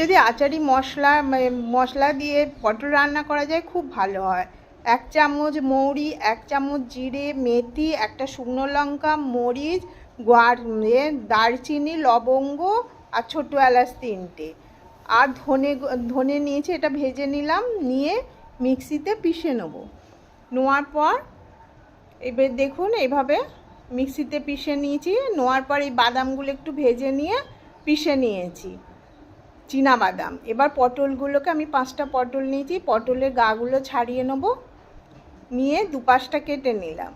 যদি আচারি মশলা মশলা দিয়ে পটল রান্না করা যায়, খুব ভালো হয়। এক চামচ মৌরি, এক চামচ জিরে, মেথি, একটা শুকনো লঙ্কা, মরিচ, গোয়ার দারচিনি, লবঙ্গ আর ছোটো এলাচ তিনটে। আর ধনে ধনে নিয়েছি, এটা ভেজে নিলাম, নিয়ে মিক্সিতে পিষে নেব। নোয়ার পর এবার দেখুন এইভাবে মিক্সিতে পিষে নিয়েছি। নোয়ার পর এই বাদামগুলো একটু ভেজে নিয়ে পিষে নিয়েছি। বাদাম। এবার পটলগুলোকে আমি পাঁচটা পটল নিয়েছি, পটলের গাগুলো ছাড়িয়ে নেব, নিয়ে দুপাশটা কেটে নিলাম।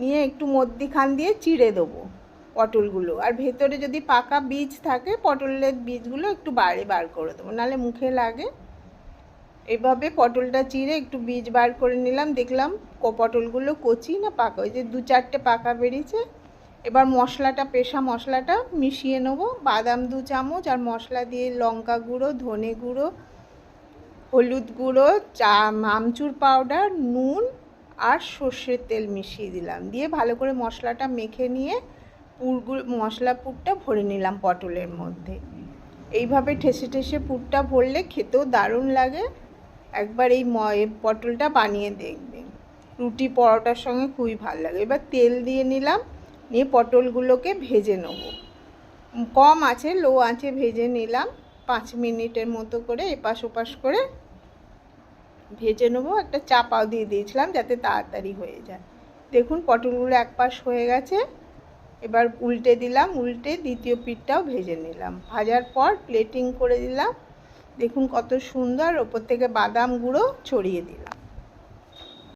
নিয়ে একটু মধ্যিখান দিয়ে চিড়ে দেবো পটলগুলো। আর ভেতরে যদি পাকা বীজ থাকে, পটলের বীজগুলো একটু বাইরে বার করে দেবো, নাহলে মুখে লাগে। এভাবে পটলটা চিড়ে একটু বীজ বার করে নিলাম, দেখলাম পটলগুলো কচি না পাকা, ওই যে দু চারটে পাকা বেরিয়েছে। এবার মশলাটা, পেশা মশলাটা মিশিয়ে নেব। বাদাম দু চামচ আর মশলা দিয়ে লঙ্কা গুঁড়ো, ধনে গুঁড়ো, হলুদ গুঁড়ো, চা, আমচুর পাউডার নুন আর সর্ষের তেল মিশিয়ে দিলাম। দিয়ে ভালো করে মশলাটা মেখে নিয়ে পুরগুলো মশলা পুরটা ভরে নিলাম পটলের মধ্যে। এইভাবে ঠেসে ঠেসে পুরটা ভরলে খেতেও দারুণ লাগে। একবার এই পটলটা বানিয়ে দেখবেন। রুটি পরোটার সঙ্গে খুবই ভালো লাগে। এবার তেল দিয়ে নিলাম। নিয়ে পটলগুলোকে ভেজে নেব। কম আছে, লো আঁচে ভেজে নিলাম। পাঁচ মিনিটের মতো করে এপাশ ওপাশ করে ভেজে নেব। একটা চাপাও দিয়ে দিয়েছিলাম যাতে তাড়াতাড়ি হয়ে যায়। দেখুন, পটলগুলো এক পাশ হয়ে গেছে। এবার উল্টে দিলাম, উল্টে দ্বিতীয় পিঠটাও ভেজে নিলাম। ভাজার পর প্লেটিং করে দিলাম। দেখুন কত সুন্দর, ওপর থেকে বাদাম গুঁড়ো ছড়িয়ে দিলাম।